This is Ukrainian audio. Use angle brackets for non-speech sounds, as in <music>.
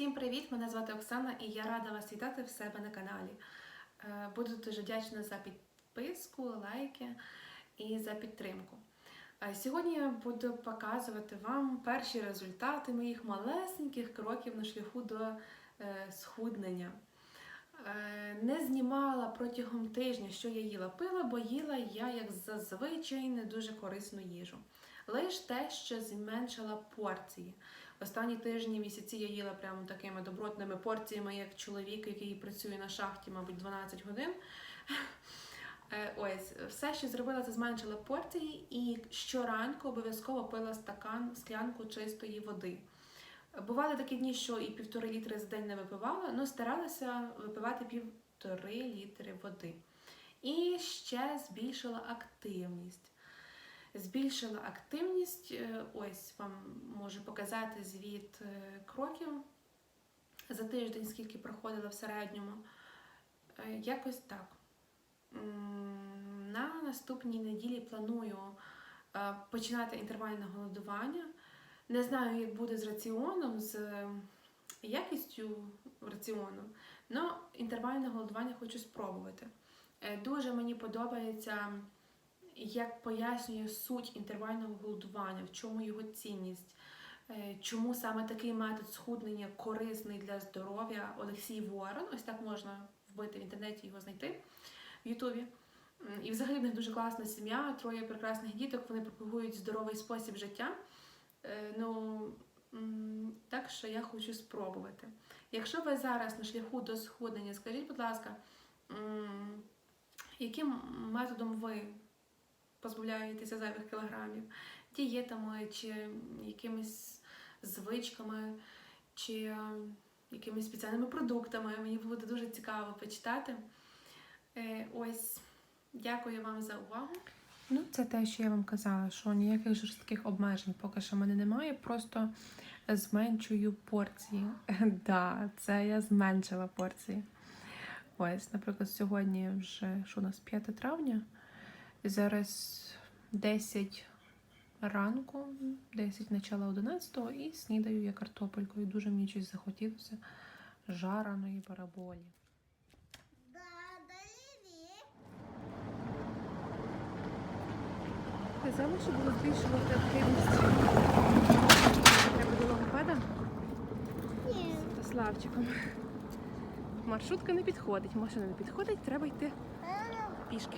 Всім привіт! Мене звати Оксана і я рада вас вітати в себе на каналі. Е, Буду дуже вдячна за підписку, лайки і за підтримку. Е, Сьогодні я буду показувати вам перші результати моїх малесеньких кроків на шляху до е, схуднення. Не знімала протягом тижня, що я їла пила, бо їла я, як зазвичай, не дуже корисну їжу. Лиш те, що зменшила порції. Останні тижні місяці я їла прямо такими добротними порціями, як чоловік, який працює на шахті, мабуть, 12 годин. Е, Ось, все, що зробила, це зменшила порції, і щоранку обов'язково пила стакан, склянку чистої води. Бували такі дні, що і півтори літри за день не випивала, але старалася випивати півтори літри води. І ще збільшила активність. Збільшила активність. е, Ось вам можу показати звіт е, кроків за тиждень, скільки проходила в середньому. Е, Якось так. На наступній неділі планую починати інтервальне голодування. Не знаю, як буде з раціоном, з якістю раціону, але інтервальне голодування хочу спробувати. Дуже мені подобається як пояснює суть інтервального голодування, в чому його цінність, е, чому саме такий метод схуднення корисний для здоров'я Олексій Ворон. Ось так можна вбити в інтернеті його знайти в Ютубі. І взагалі в них дуже класна сім'я, троє прекрасних діток, вони пропагують здоровий спосіб життя. Е, Ну, так що я хочу спробувати. Якщо ви зараз на шляху до схуднення, скажіть, будь ласка, яким методом ви позбавляєтеся зайвих кілограмів, дієтами чи якимись звичками, чи е, якимись спеціальними продуктами. Мені буде дуже цікаво почитати. Е, Ось, дякую вам за увагу. Ну, це те, що я вам казала, що ніяких жорстких обмежень поки що в мене немає, просто зменшую порції. <laughs> Да, це я зменшила порції. Ось, наприклад, сьогодні вже що у нас 5 травня. Зараз 10 ранку, 10 начала 11 і снідаю я картопелькою. Дуже мені щось захотілося жареної бараболі. Казали, що було збільшувати активність. Треба до логопеда з Славчиком. Маршрутка не підходить, машина не підходить, треба йти пішки.